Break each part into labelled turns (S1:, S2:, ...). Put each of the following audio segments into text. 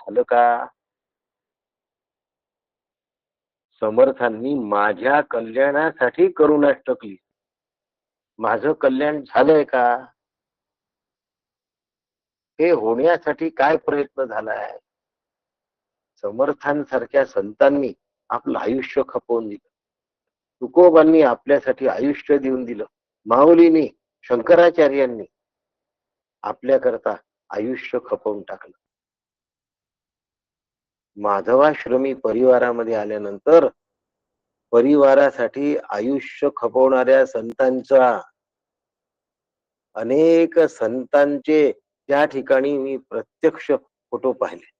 S1: झालं का? समर्थांनी माझ्या कल्याणासाठी करुणा टकली. माझं कल्याण झालंय का? हे होण्यासाठी काय प्रयत्न झालाय? समर्थांसारख्या संतांनी आपलं आयुष्य खपवून दिलं. तुकोबांनी आपल्यासाठी आयुष्य देऊन दिलं. माऊलीनी शंकराचार्यांनी आपल्याकरता आयुष्य खपवून टाकलं. माधवाश्रमी परिवारामध्ये आल्यानंतर परिवारासाठी आयुष्य खपवणाऱ्या संतांचा अनेक संतांचे त्या ठिकाणी मी प्रत्यक्ष फोटो पाहिले.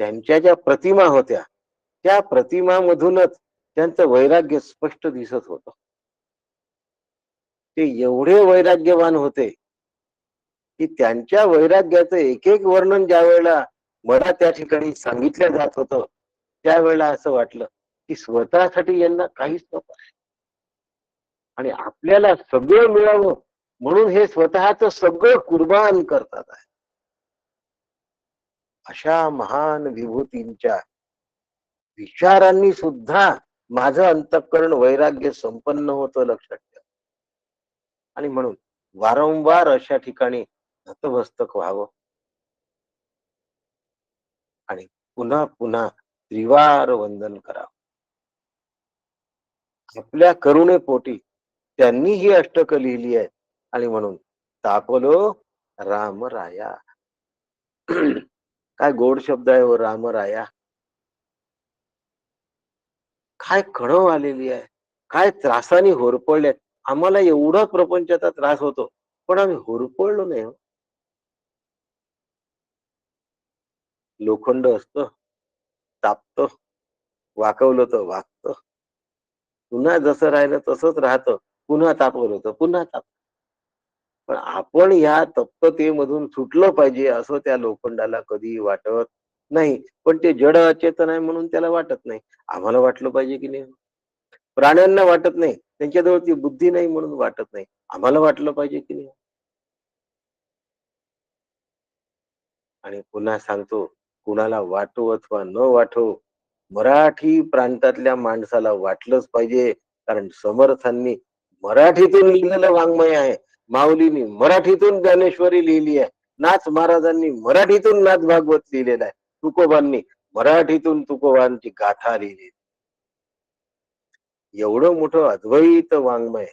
S1: त्यांच्या ज्या प्रतिमा होत्या त्या प्रतिमामधूनच त्यांचं वैराग्य स्पष्ट दिसत होत. ते एवढे वैराग्यवान होते की त्यांच्या वैराग्याचं एक एक वर्णन ज्या वेळेला मला त्या ठिकाणी सांगितलं जात होतं त्यावेळेला असं वाटलं की स्वतःसाठी यांना काहीच नको आहे आणि आपल्याला सगळं मिळावं म्हणून हे स्वतःच सगळं कुर्बान करतात. आहे अशा महान विभूतींच्या विचारांनी सुद्धा माझं अंतःकरण वैराग्य संपन्न होतं लक्षात ठेवा. आणि म्हणून वारंवार अशा ठिकाणी नतमस्तक व्हावं. आणि पुन्हा पुन्हा त्रिवार वंदन करावं. आपल्या करुणेपोटी त्यांनी ही अष्टक लिहिली आहे आणि म्हणून तापलो राम राया. काय गोड शब्द आहे हो राम राया. काय खणव आलेली आहे. काय त्रासाने होरपळल्यात आम्हाला एवढा प्रपंचाचा त्रास होतो. पण आम्ही होरपळलो नाही हो. लोखंड असत. तापत. वाकवलं तर वागतं. पुन्हा जसं राहिलं तसंच राहतं. पुन्हा तापवलं होतं पुन्हा ताप. पण आपण या तप्ततेमधून सुटलं पाहिजे असं त्या लोखंडाला कधी वाटत नाही. पण ते जड अचेतन आहे म्हणून त्याला वाटत नाही. आम्हाला वाटलं पाहिजे की नाही? प्राण्यांना वाटत नाही. त्यांच्याजवळ ती बुद्धी नाही म्हणून वाटत नाही. आम्हाला वाटलं पाहिजे की नाही? आणि पुन्हा सांगतो कुणाला वाटो अथवा न वाटो मराठी प्रांतातल्या माणसाला वाटलंच पाहिजे. कारण समर्थांनी मराठीतून लिहिलेलं वाङ्मय आहे. माऊलीनी मराठीतून ज्ञानेश्वरी लिहिली आहे. नाथ महाराजांनी मराठीतून नाथ भागवत लिहिलेलं आहे. तुकोबांनी मराठीतून तुकोबांची गाथा लिहिली. एवढं मोठं अद्वैत वाङ्मय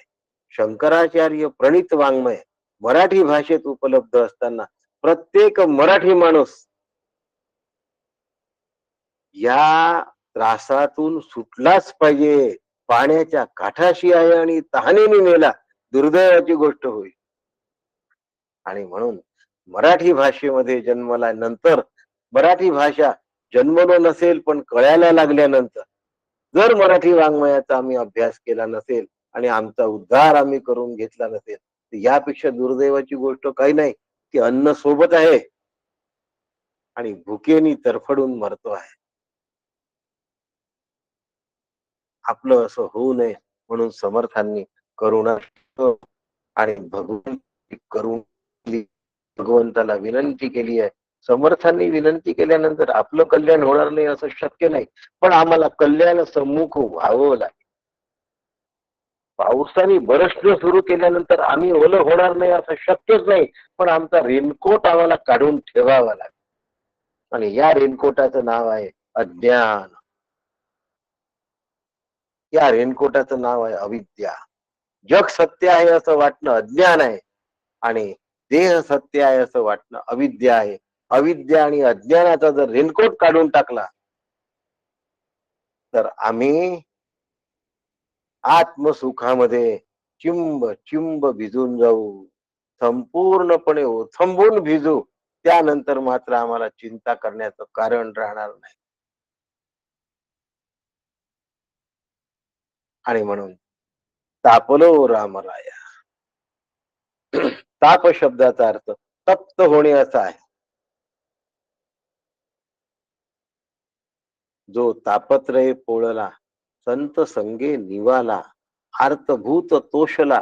S1: शंकराचार्य प्रणित वाङ्मय मराठी भाषेत उपलब्ध असताना प्रत्येक मराठी माणूस या त्रासातून सुटलाच पाहिजे. पाण्याच्या काठाशी आहे आणि तहानेने मेला दुर्दैवाची गोष्ट होईल आणि म्हणून मराठी भाषेमध्ये जन्मला नंतर मराठी भाषा जन्मलो नसेल पण कळायला लागल्यानंतर जर मराठी वाङ्मयाचा आम्ही अभ्यास केला नसेल आणि आमचा उद्धार आम्ही करून घेतला नसेल तर यापेक्षा दुर्दैवाची गोष्ट काही नाही की अन्न सोबत आहे. आणि भुकेनी तरफडून मरतो आहे. आपलं असं होऊ नये म्हणून समर्थांनी करुणा आणि भगवान करून भगवंताला विनंती केली आहे. समर्थांनी विनंती केल्यानंतर आपलं कल्याण होणार नाही असं शक्य नाही. पण आम्हाला कल्याण सम्मुख व्हावं लागेल. पावसाने बरसणं सुरू केल्यानंतर आम्ही ओलं होणार नाही असं शक्यच नाही. पण आमचा रेनकोट आम्हाला काढून ठेवावा लागेल. आणि या रेनकोटाचं नाव आहे अज्ञान. या रेनकोटाचं नाव आहे अविद्या. जग सत्य आहे असं वाटणं अज्ञान आहे आणि देह सत्य आहे असं वाटणं अविद्या आहे. अविद्या आणि अज्ञानाचा जर रेनकोट काढून टाकला तर आम्ही आत्मसुखामध्ये चिंब चिंब भिजून जाऊ. संपूर्णपणे हो, ओथंबून भिजू. त्यानंतर मात्र आम्हाला चिंता करण्याचं कारण राहणार नाही. आणि म्हणून तापलो रामराया. ताप शब्दाचा अर्थ तप्त होणे असा आहे. जो तापत्रय पोळला संत संगे निवाला आर्तभूत तोषला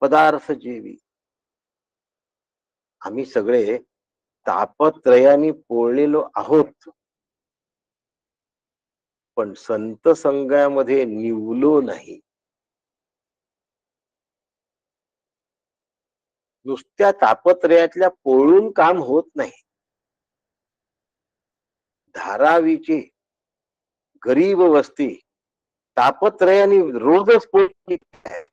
S1: पदार्थ जेवी. आम्ही सगळे तापत्रयाने पोळलेलो आहोत. पण संत संघामध्ये निवलो नाही. नुसत्या तापत्रयातल्या पोळून काम होत नाही. धारावीचे गरीब वस्ती तापत्रयाने रोजच पोळली आहे.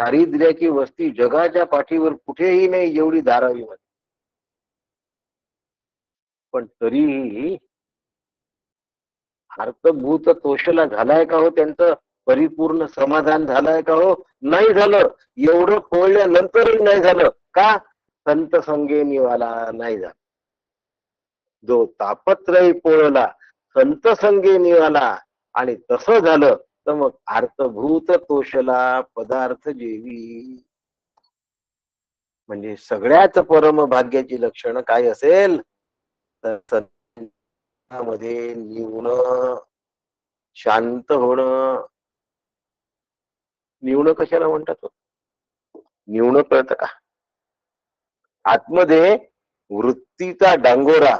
S1: दारिद्र्याची वस्ती जगाच्या पाठीवर कुठेही नाही एवढी धारावी मध्ये पण तरीही अर्थभूत तोषला झालाय का हो? त्यांचं परिपूर्ण समाधान झालंय का हो? नाही झालं. एवढं कोळल्यानंतरही नाही झालं. का? संत संगे निवाला नाही झालं. जो तापत्रय पोळला संत संगे निवाला आणि तसं झालं तर मग अर्थभूत तोषला पदार्थ जेवी. म्हणजे सगळ्याच परम भाग्याची लक्षणं काय असेल? मध्ये निवण शांत होणं. निवणं कशाला म्हणतात हो? निवणं का? आतमध्ये वृत्तीचा डांगोरा.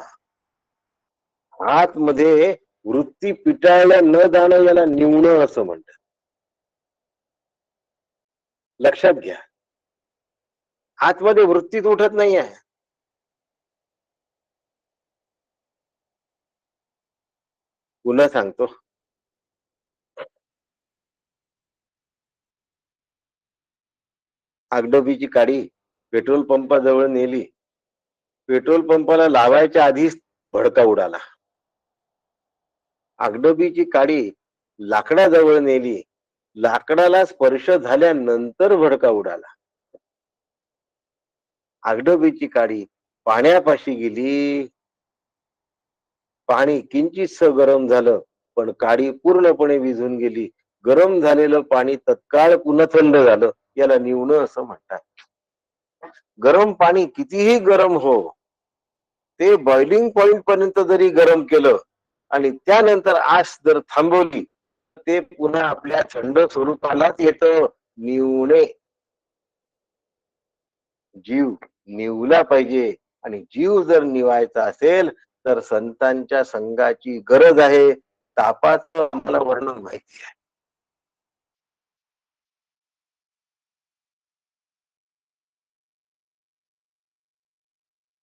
S1: आतमध्ये वृत्ती पिटाळल्या न जाणं याला निवणं असं म्हणतात. लक्षात घ्या. आतमध्ये वृत्तीत उठत नाही आहे पुन्हा सांगतो. आगडोबीची काडी पेट्रोल पंपाजवळ नेली. पेट्रोल पंपाला लावायच्या आधीच भडका उडाला. आगडोबीची काडी लाकडाजवळ नेली. लाकडाला स्पर्श झाल्यानंतर भडका उडाला. आगडोबीची काडी पाण्यापाशी गेली. पाणी किंचितस गरम झालं पण काडी पूर्णपणे विझून गेली. गरम झालेलं पाणी तत्काळ पुन्हा थंड झालं याला निवणं असं म्हणतात. गरम पाणी कितीही गरम हो ते बॉइलिंग पॉइंट पर्यंत जरी गरम केलं आणि त्यानंतर आस जर थांबवली ते पुन्हा आपल्या थंड स्वरूपालाच येत. निवणे. जीव निवला पाहिजे आणि जीव जर निवायचा असेल तर संतांच्या संघाची गरज आहे. तापाचं आम्हाला वर्णन माहिती आहे.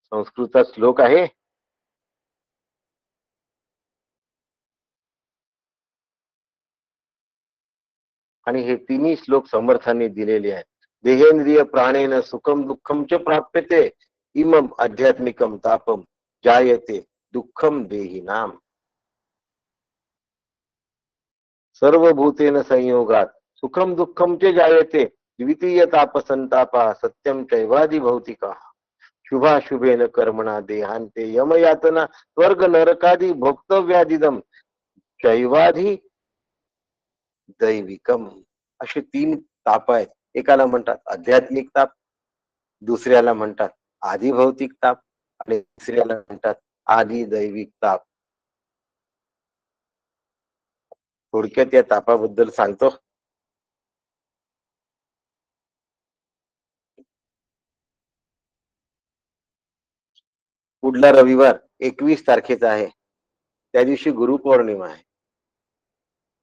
S1: संस्कृतचा श्लोक आहे. आणि हे तिन्ही श्लोक समर्थांनी दिलेले आहेत. देहेंद्रिय प्राणेन सुखम दुःखम च प्राप्यते. इमम आध्यात्मिकम तापम. जायते दुःखम देही नाम सर्व भूतेन संयोगात सुखम दुःखम च जायते। द्वितीय ताप संतापा सत्यम चैवादी भौतिका शुभाशुभेन कर्मणा देहांते यमयातना स्वर्ग नरकादी भोक्तव्यादिदम चैवाधी दैविकम। असे तीन ताप आहेत। एकाला म्हणतात आध्यात्मिक ताप, दुसऱ्याला म्हणतात आधी भौतिक ताप। आणि तिसऱ्याला म्हणतात आधी दैविक ताप. थोडक्यात या तापाबद्दल सांगतो. पुढला रविवार एकवीस तारखेचा आहे. त्या दिवशी गुरुपौर्णिमा आहे.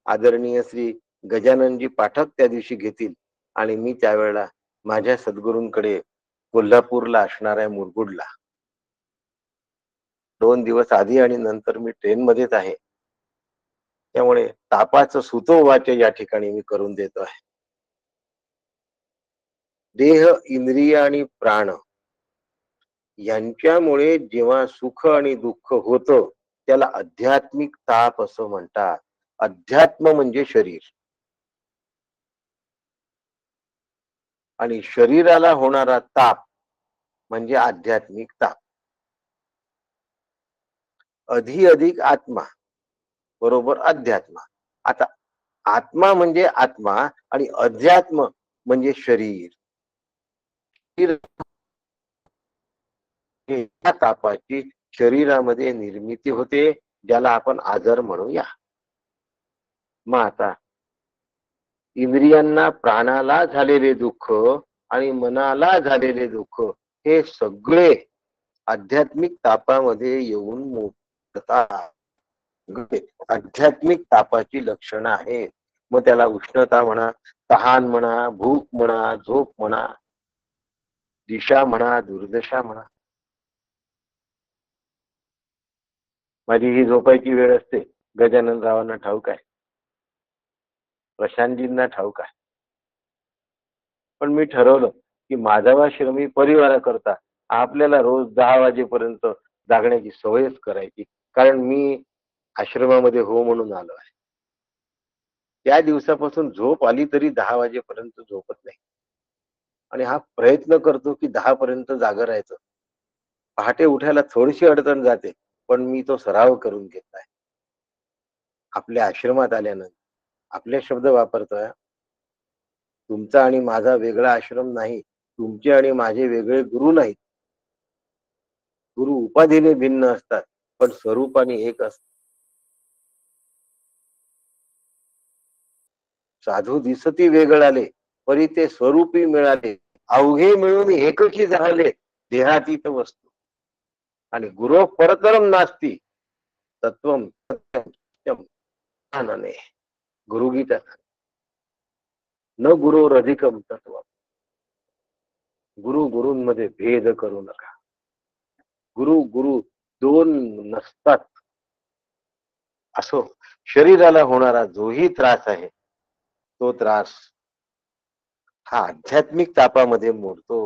S1: आदरणीय श्री गजाननजी पाठक त्या दिवशी घेतील आणि मी त्यावेळेला माझ्या सद्गुरूंकडे कोल्हापूरला असणाऱ्या मुरगुडला दोन दिवस आधी आणि नंतर मी ट्रेन मध्येच आहे. त्यामुळे तापाचं सुतोवाच या ठिकाणी मी करून देतो आहे. देह इंद्रिय आणि प्राण यांच्यामुळे जेव्हा सुख आणि दुःख होतं त्याला आध्यात्मिक ताप असं म्हणतात. अध्यात्म म्हणजे शरीर. आणि शरीराला होणारा ताप म्हणजे आध्यात्मिक ताप. अधि अधिक आत्मा बरोबर अध्यात्मा. आता आत्मा म्हणजे आत्मा आणि अध्यात्म म्हणजे शरीर. या तापाची शरीरामध्ये निर्मिती होते ज्याला आपण आजार म्हणूया. मग आता इंद्रियांना प्राणाला झालेले दुःख आणि मनाला झालेले दुःख हे सगळे आध्यात्मिक तापामध्ये येऊन मोडतात म्हणजे आध्यात्मिक तापाची लक्षणं आहेत. मग त्याला उष्णता म्हणा तहान म्हणा भूक म्हणा झोप म्हणा दिशा म्हणा दुर्दशा म्हणा. माझी ही झोपायची वेळ असते. गजानन रावांना ठाऊक आहे. प्रशांतजींना ठाऊक आहे. पण मी ठरवलं की माधवाश्रमी परिवाराकरता आपल्याला रोज दहा वाजेपर्यंत जागण्याची सवयच करायची. कारण मी आश्रमामध्ये हो म्हणून आलो आहे. त्या दिवसापासून झोप आली तरी दहा वाजेपर्यंत झोपत नाही. आणि हा प्रयत्न करतो की दहा पर्यंत जाग राहायचं. पहाटे उठायला थोडीशी अडचण जाते पण मी तो सराव करून घेतलाय आपल्या आश्रमात आल्यानं आपले शब्द वापरतोय. तुमचा आणि माझा वेगळा आश्रम नाही तुमचे आणि माझे वेगळे गुरु नाहीत. गुरु उपाधीने भिन्न असतात. पण स्वरूपाने एक असतात साधू दिसती वेगळाले परी ते स्वरूपी मिळाले. अवघे मिळून एककी झाले देहातीत वस्तू. आणि गुरु परतरम नास्ती तत्व गुरुगीता न गुरुवर अधिकम तत्व गुरु गुरूंमध्ये भेद करू नका. गुरु गुरु दोन नसतात. असो शरीराला होणारा जोही त्रास आहे तो त्रास हा आध्यात्मिक तापामध्ये मोडतो.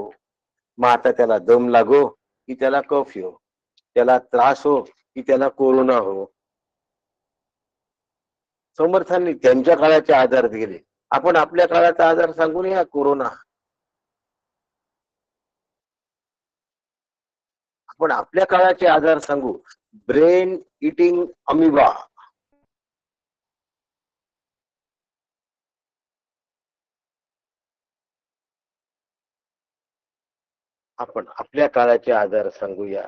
S1: मग आता त्याला दम लागो की त्याला कफ येऊ त्याला त्रास हो की त्याला कोरोना हो. समर्थांनी त्यांच्या काळाचे आजार दिले. आपण आपल्या काळाचा आजार सांगून या कोरोना. पण आपल्या काळाचे आजार सांगू ब्रेन इटिंग अमिबा. आपण आपल्या काळाचे आजार सांगूया.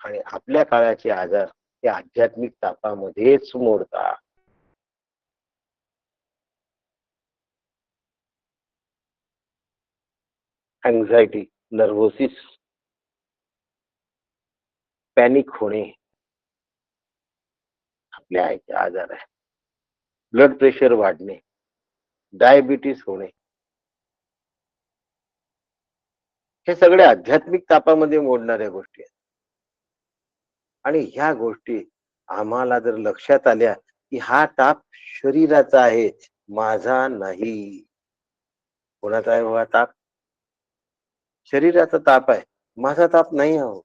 S1: आणि आपल्या काळाचे आजार ते आध्यात्मिक तापामध्येच मोडतात. अँझायटी नर्वोसिस पॅनिक होणे. आपल्या आईचे आजार आहे. ब्लड प्रेशर वाढणे. डायबिटीस होणे. हे सगळे आध्यात्मिक तापामध्ये मोडणाऱ्या गोष्टी आहेत. आणि ह्या गोष्टी आम्हाला जर लक्षात आल्या की हा ताप शरीराचा आहे माझा नाही. कोणाचा आहे हा ताप? शरीराचा ताप आहे. माझा ताप नाही आहो.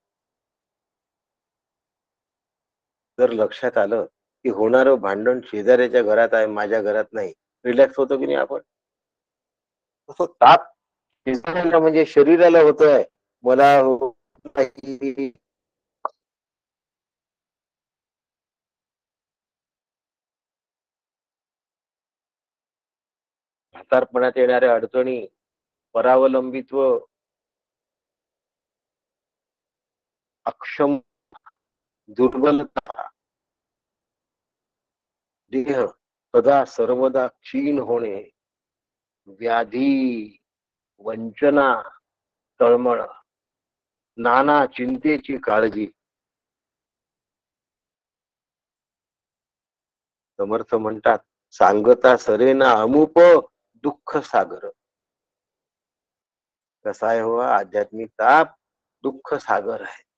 S1: जर लक्षात आलं की होणार भांडण शेजाऱ्याच्या घरात आहे माझ्या घरात नाही रिलॅक्स होतो की नाही आपण? तसं ताप शेजाऱ्याला म्हणजे शरीराला होतोय. मला म्हातारपणात येणाऱ्या अडचणी परावलंबित्व अक्षम दुर्बलता देह सदा सर्वदा क्षीण होणे व्याधी वंचना तळमळ नाना चिंतेची काळजी. समर्थ म्हणतात सांगता सरेना अमुप दुःख सागर. कसा आहे हो आध्यात्मिक ताप दुःख सागर आहे.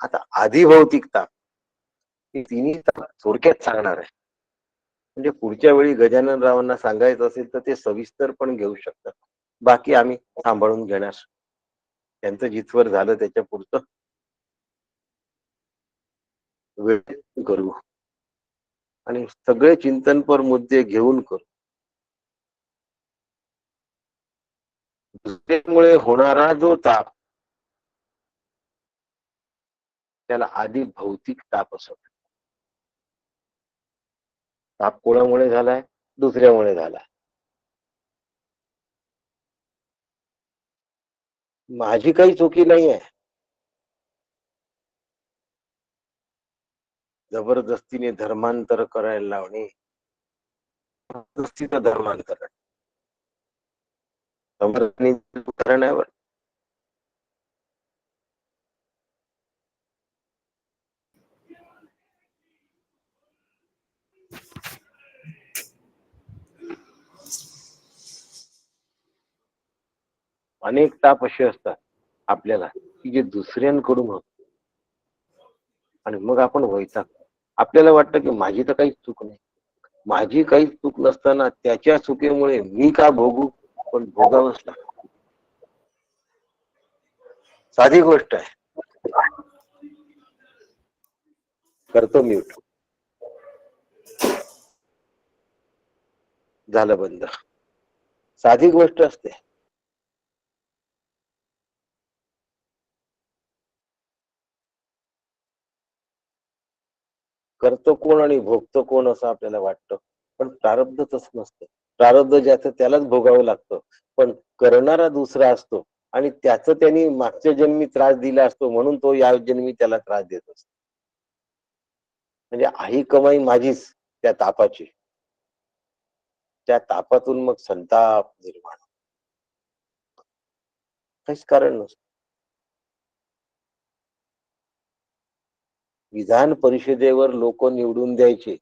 S1: आता आधी ताप ही तिन्ही थोडक्यात सांगणार आहे. म्हणजे पुढच्या वेळी गजानन रावांना सांगायचं असेल तर ते सविस्तर पण घेऊ शकतात. बाकी आम्ही सांभाळून घेणार. त्यांचं जिथवर झालं त्याच्या पुढचं वेळ करू. आणि सगळे चिंतनपर मुद्दे घेऊन करू. दुसऱ्यामुळे होणारा जो ताप त्याला आधी भौतिक ताप असत. ताप कोणामुळे झालाय? दुसऱ्यामुळे झाला माझी काही चुकी नाही आहे जबरदस्तीने धर्मांतर करायला लावणे. जबरदस्तीचं धर्मांतरण उदाहरणावर अनेक ताप असे असतात आपल्याला की जे दुसऱ्यांकडून होत आणि मग आपण वैताग. आपल्याला वाटतं की माझी तर काहीच चूक नाही. माझी काहीच चूक नसताना त्याच्या चुकीमुळे मी का भोगू? पण भोगावंच लागत. साधी गोष्ट आहे. करतो म्यूट झालं बंद. साधी गोष्ट असते. करतो कोण आणि भोगतो कोण असं आपल्याला वाटतं. पण प्रारब्ध तसं नसतं. प्रारब्ध ज्याचं त्यालाच भोगावं लागतं. पण करणारा दुसरा असतो आणि त्याचं त्यांनी मागच्या जन्मी त्रास दिला असतो म्हणून तो या जन्मी त्याला त्रास देत असतो. म्हणजे आई कमाई माझीच त्या तापाची. त्या तापातून मग संताप निर्माण काहीच कारण नसतं. विधान परिषदेवर लोक निवडून द्यायचे.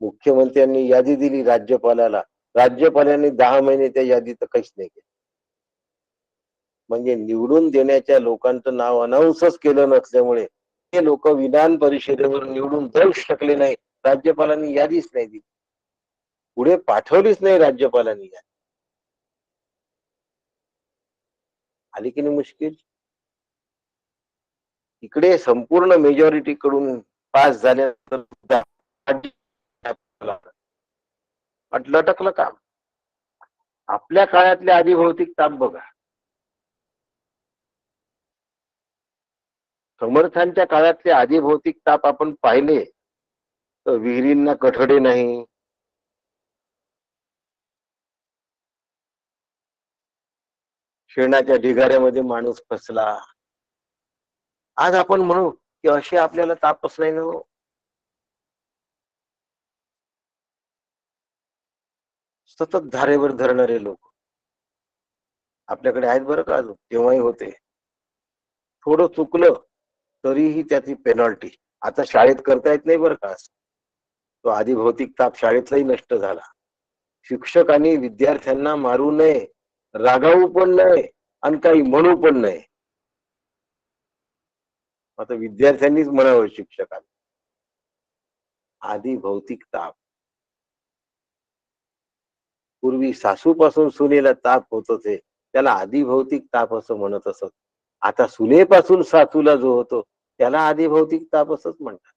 S1: मुख्यमंत्र्यांनी यादी दिली राज्यपालाला. राज्यपालांनी दहा महिने त्या यादीत काहीच नाही केलं. म्हणजे निवडून देण्याच्या लोकांचं नाव अनाऊन्सच केलं नसल्यामुळे ते लोक विधान परिषदेवर निवडून जाऊ शकले नाही राज्यपालांनी यादीच नाही दिली. पुढे पाठवलीच नाही राज्यपालांनी यादी. आली की नाही मुश्किल? इकडे संपूर्ण मेजॉरिटी कडून पास झाल्यानंतर लटकलं काम. आपल्या काळातले आधी भौतिक ताप बघा. समर्थांच्या काळातले आधी भौतिक ताप आपण पाहिले तर विहिरींना कठडे नाही. शेणाच्या ढिगाऱ्यामध्ये माणूस फसला. आज आपण म्हणू की असे आपल्याला तापच नाही ना हो. सतत धारेवर धरणारे लोक. आपल्याकडे आहेत बरं का अजून? तेव्हाही होते. थोडं चुकलं तरीही त्याची पेनॉल्टी आता शाळेत करता येत नाही बरं का तो आधी भौतिक ताप शाळेतलाही नष्ट झाला. शिक्षकांनी विद्यार्थ्यांना मारू नये रागावू पण नये आणि काही म्हणू पण नये. आता विद्यार्थ्यांनीच म्हणावं शिक्षकांना. आधी भौतिक ताप. पूर्वी सासूपासून सुनेला ताप होत होते त्याला आधी भौतिक ताप असं म्हणत असत. आता सुनेपासून सासूला जो होतो त्याला आधी भौतिक ताप असंच म्हणतात.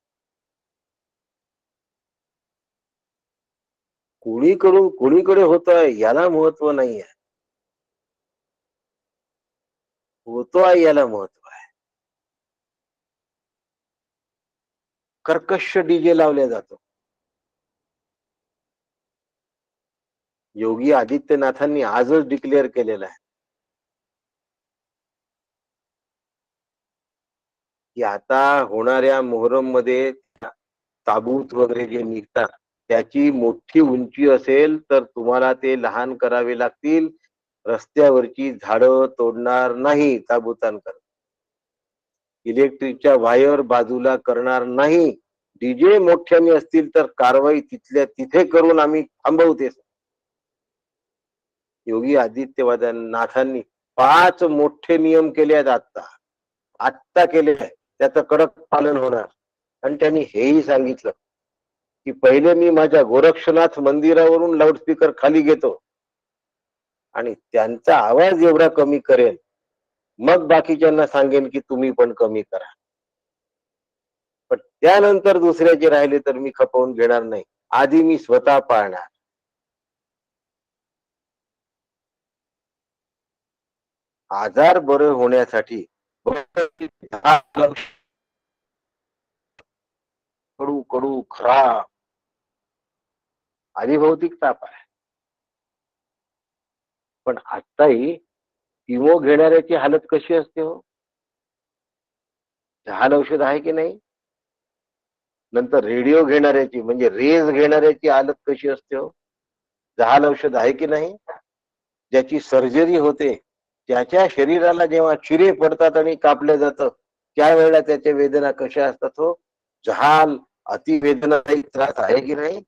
S1: कोणीकडून कोणीकडे होत याला महत्त्व नाही आहे होतो आहे याला महत्त्व आहे कर्कश डीजे लावल्या जातो. योगी आदित्यनाथांनी आजच डिक्लेअर केलेलं आहे. की आता होणाऱ्या मोहरममध्ये ताबूत वगैरे जे निघतात त्याची मोठी उंची असेल तर तुम्हाला ते लहान करावे लागतील. रस्त्यावरची झाडं तोडणार नाही ताबुतांकर इलेक्ट्रिकच्या वायर बाजूला करणार नाही. डीजे मोठ्याने असतील तर कारवाई तिथल्या तिथे करून आम्ही थांबवते. योगी आदित्यनाथांनी पाच मोठे नियम केले आहेत आता आत्ता केले आहे त्याचं कडक पालन होणार. आणि त्यांनी हेही सांगितलं की पहिले मी माझ्या गोरक्षनाथ मंदिरावरून लाऊडस्पीकर खाली घेतो. आणि त्यांचा आवाज एवढा कमी करेल मग बाकीच्यांना सांगेन की तुम्ही पण कमी करा. पण त्यानंतर दुसऱ्याचे राहिले तर मी खपवून घेणार नाही. आधी मी स्वतः पाळणार. आजार बरे होण्यासाठी कडू कडू खराब. आधी भौतिक ताप आहे पण आताही किमो घेणाऱ्याची हालत कशी असते हो? जहाल औषध आहे की नाही? नंतर रेडिओ घेणाऱ्याची म्हणजे रेज घेणाऱ्याची हालत कशी असते हो? जहाल औषध आहे की नाही? ज्याची सर्जरी होते त्याच्या शरीराला जेव्हा चिरे पडतात आणि कापलं जातं त्यावेळेला त्याच्या वेदना कशा असतात हो? जहाल अतिवेदनादायी त्रास आहे की नाही?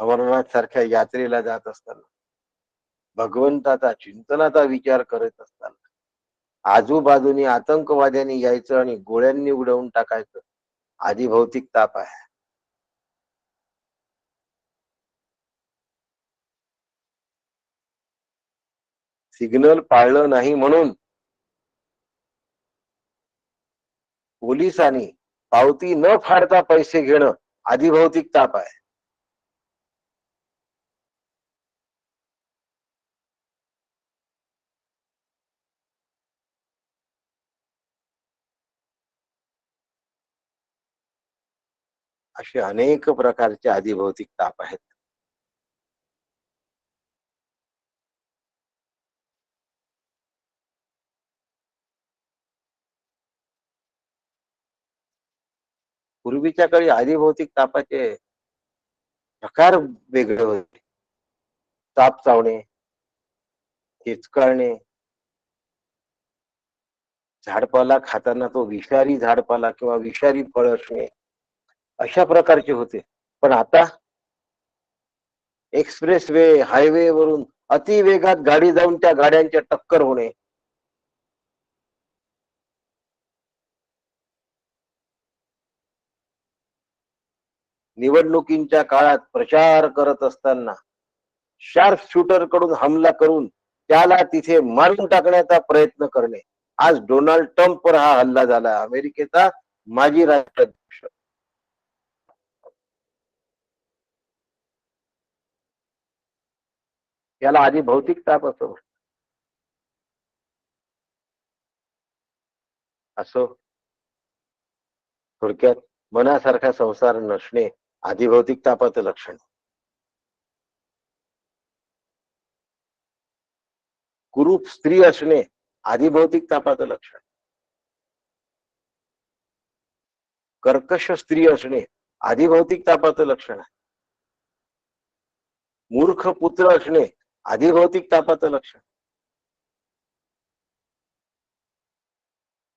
S1: अमरनाथ सारख्या यात्रेला जात असताना भगवंताचा चिंतनाचा विचार करत असताना आजूबाजूनी आतंकवाद्यांनी यायचं आणि गोळ्यांनी उडवून टाकायचं आधी भौतिक ताप आहे. सिग्नल पाळलं नाही म्हणून पोलिसांनी पावती न फाडता पैसे घेणं आधी भौतिक ताप आहे. असे अनेक प्रकारचे आधिभौतिक ताप आहेत. पूर्वीच्या काळी आधिभौतिक तापाचे प्रकार वेगळे होते. ताप चावणे हिचकळणे झाडपाला खाताना तो विषारी झाडपाला किंवा विषारी फळ असणे अशा प्रकारचे होते. पण आता एक्सप्रेस वे हायवे वरून अति वेगात गाडी जाऊन त्या गाड्यांच्या टक्कर होणे. निवडणुकींच्या काळात प्रचार करत असताना शार्प शूटरकडून हमला करून त्याला तिथे मारून टाकण्याचा प्रयत्न करणे. आज डोनाल्ड ट्रम्पवर हा हल्ला झाला. अमेरिकेचा माजी राष्ट्राध्यक्ष. याला आधी भौतिक ताप असो. असो. थोडक्यात मनासारखा संसार नसणे आधी भौतिक तापाचं लक्षण. कुरूप स्त्री असणे आधी भौतिक तापाचं लक्षण. कर्कश स्त्री असणे आधी भौतिक तापाचं लक्षण आहे. मूर्ख पुत्र असणे आधी भौतिक तापाचं लक्षण.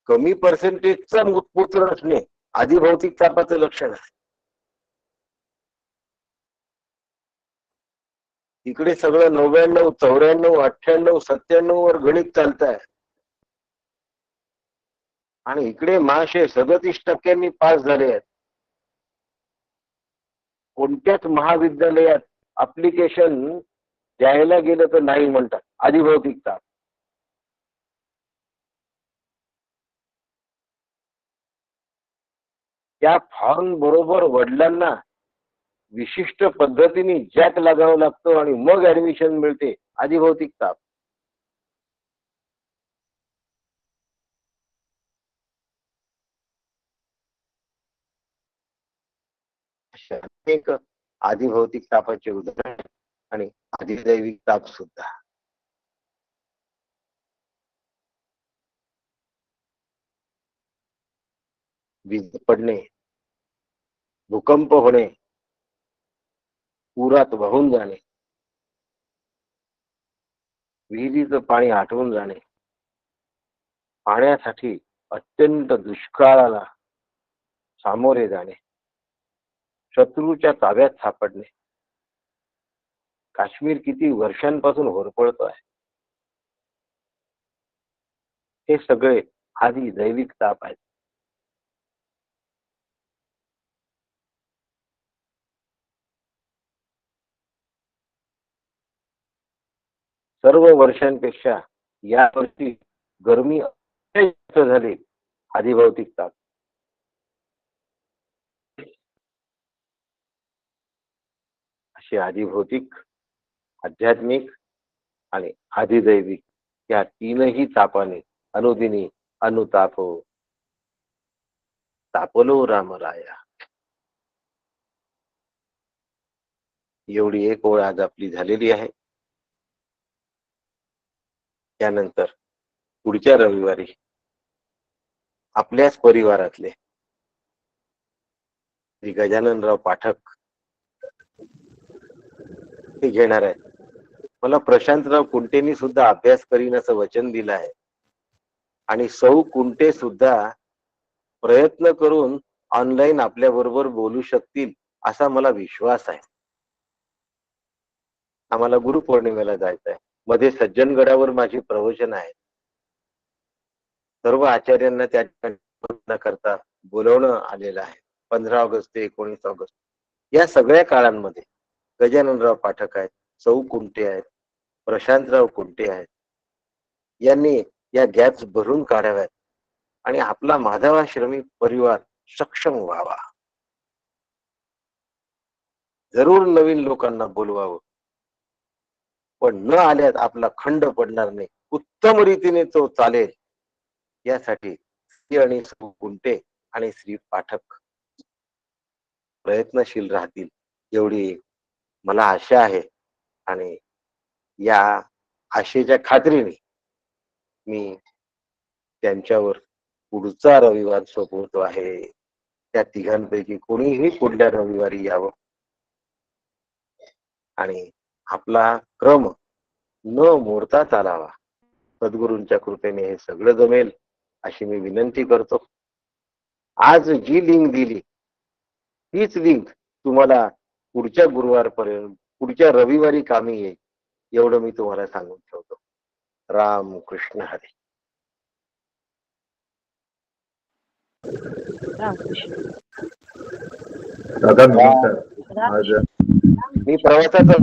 S1: कमी पर्सेंटेजचा पुत्र असणे आधी भौतिक तापाचं लक्षण आहे. इकडे सगळं नव्याण्णव चौऱ्याण्णव अठ्ठ्याण्णव सत्त्याण्णव वर गणित चालत आहे आणि इकडे महाशय सदतीस टक्क्यांनी पास झाले आहेत. कोणत्याच महाविद्यालयात अप्लिकेशन द्यायला गेलं तर नाही म्हणतात. अधिभौतिकता ताप त्या फॉर्म बरोबर वडिलांना विशिष्ट पद्धतीने जॅक लागावं लागतो आणि मग ऍडमिशन मिळते. आधी ताप अशा आधिभौतिक तापाचे उदाहरण आणि आधिदैविक ताप सुद्धा. वीज पडणे भूकंप होणे पुरात वाहून जाणे विहिरीचं पाणी आटवून जाणे पाण्यासाठी अत्यंत दुष्काळाला सामोरे जाणे शत्रूच्या ताब्यात सापडणे काश्मीर किती वर्षांपासून होरपळतो आहे. हे सगळे आधी दैविक ताप आहेत. सर्व वर्षांपेक्षा या वर्षी गरमी झाली. आधिभौतिक ताप. अशी आधिभौतिक आध्यात्मिक आणि आधिदैविक या तीनही तापाने अनुदिनी अनुतापो. तापलो रामराया. एवढी एक ओळ आज आपली झालेली आहे. त्यानंतर पुढच्या रविवारी आपल्याच परिवारातले श्री गजाननराव पाठक हे घेणार आहेत. मला प्रशांतराव कुंटेनी सुद्धा अभ्यास करीन असं वचन दिलं आहे. आणि सौ कुंटे सुद्धा प्रयत्न करून ऑनलाईन आपल्या बरोबर बोलू शकतील असा मला विश्वास आहे. आम्हाला गुरुपौर्णिमेला जायचं आहे. मध्ये सज्जनगडावर माझी प्रवचन आहे. सर्व आचार्यांना त्या ठिकाणी करता बोलवणं आलेलं आहे. पंधरा ऑगस्ट ते एकोणीस ऑगस्ट या सगळ्या काळांमध्ये गजाननराव पाठक आहेत सौ कुंटे आहेत प्रशांतराव कुंटे आहेत. यांनी या गॅप्स भरून काढाव्यात आणि आपला माधवाश्रमी परिवार सक्षम व्हावा. जरूर नवीन लोकांना बोलवावं. पण न आल्यात आपला खंड पडणार नाही. उत्तम रीतीने तो चालेल. यासाठी श्री आणि सौ कुंटे आणि श्री पाठक प्रयत्नशील राहतील एवढी मला आशा आहे. आणि या आशेच्या खात्रीने मी त्यांच्यावर पुढचा रविवार सोपवतो आहे. त्या तिघांपैकी कोणीही पुढल्या रविवारी यावं. आणि आपला क्रम न मोडता चालावा. सद्गुरूंच्या कृपेने हे सगळं जमेल अशी मी विनंती करतो. आज जी लिंक दिली तीच लिंक तुम्हाला पुढच्या गुरुवारपर्यंत पुढच्या रविवारी कामी येईल. एवढं मी तुम्हाला सांगून ठेवतो. राम कृष्ण हरी.
S2: दादा नमस्कार.
S1: मी प्रवासाचा